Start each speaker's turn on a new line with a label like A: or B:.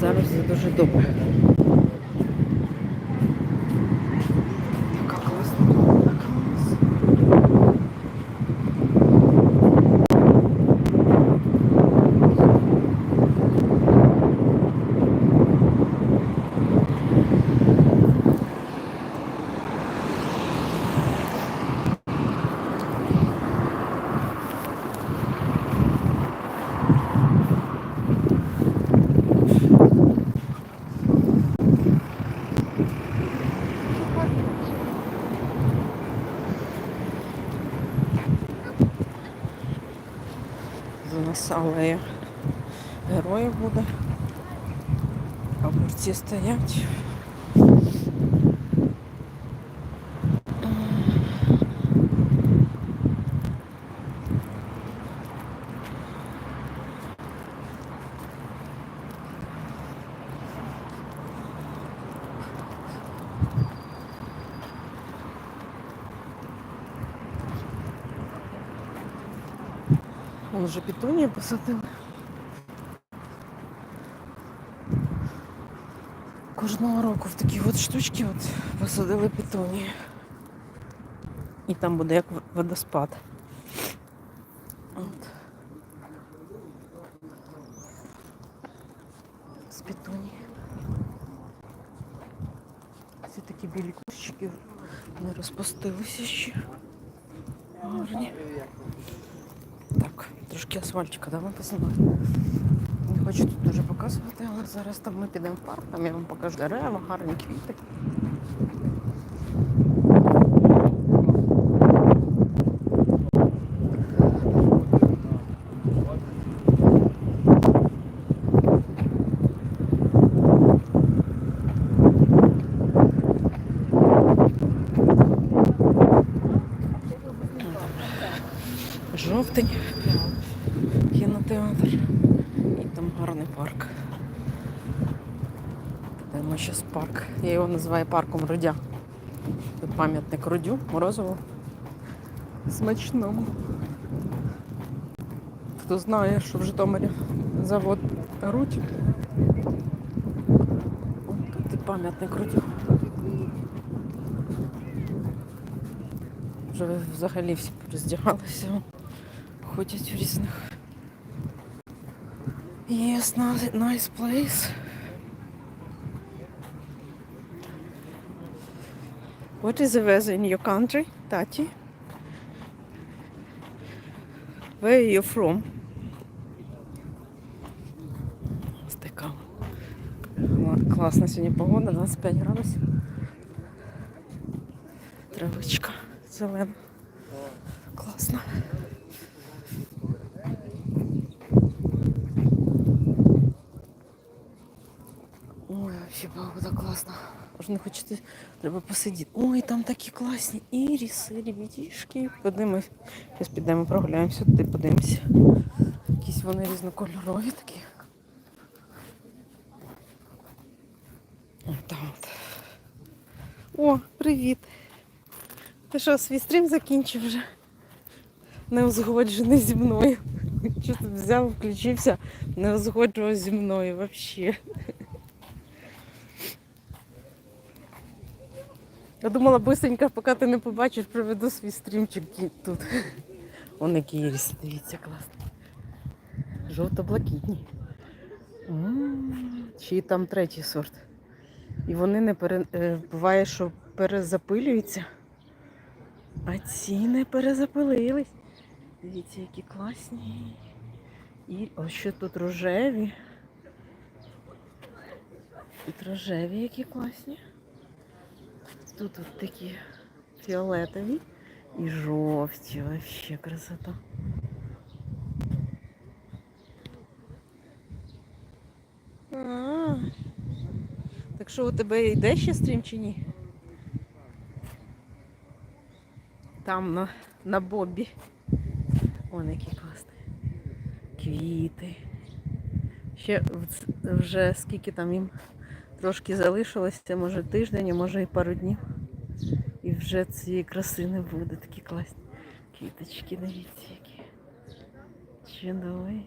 A: все дуже добре. Нас алея героїв буде. А борці стоять. Вон вже петунії посадили. Кожного року в такі от штучки от посадили петунії. І там буде як водоспад. От. З петунії. Ці такі білі кущики не розпустилися ще. Гарні. Так, трошки асфальтика давай познімати. Не хочу тут дуже показувати, але зараз там ми підемо в парк, там я вам покажу дерева, гарні квіти. Жовтень, кінотеатр і там гарний парк. Йдемо зараз парк. Я його називаю парком Рудя. Тут пам'ятник Рудю, Морозову. Смачному. Хто знає, що в Житомирі завод Рудь. Тут пам'ятник Рудю. Вже взагалі всі роздягалися. Ходять в різних. Yes, nice, place. What is the weather in your country, Tati? Where are you from? Така. Класна сьогодні погода, 25 градусів. Травичка зелена. Класно. Ой, вообще погода класна. Не хочете, треба посидіти. Ой, там такі класні іріси, ребятішки. Подивимось. Зараз підемо прогуляємося, туди подивимося. Якісь вони різнокольорові такі. О, там от. О, привіт. Ти що, свій стрім закінчив вже? Не узгоджений зі мною. Що ти взяв, включився, не узгоджував зі мною взагалі. Я думала, быстренько, поки ти не побачиш, проведу свій стрімчик тут. Вон які іріси, дивіться, класно. Жовто-блакитні. Чи там третій сорт. І вони не пере... е, буває, що перезапилюються. А ці не перезапилились. Дивіться, які класні. І ось що тут рожеві. Тут рожеві, які класні. Тут от такі фіолетові і жовті. Вообще красота. А, Так що у тебе йде ще стрім чи? Там на, на Бобі. Вон які класні. Квіти. Ще вже скільки там їм трошки залишилося, може тиждень, а може і пару днів. І вже цієї краси не буде. Такі класні квіточки, дивіться, які. Чудові.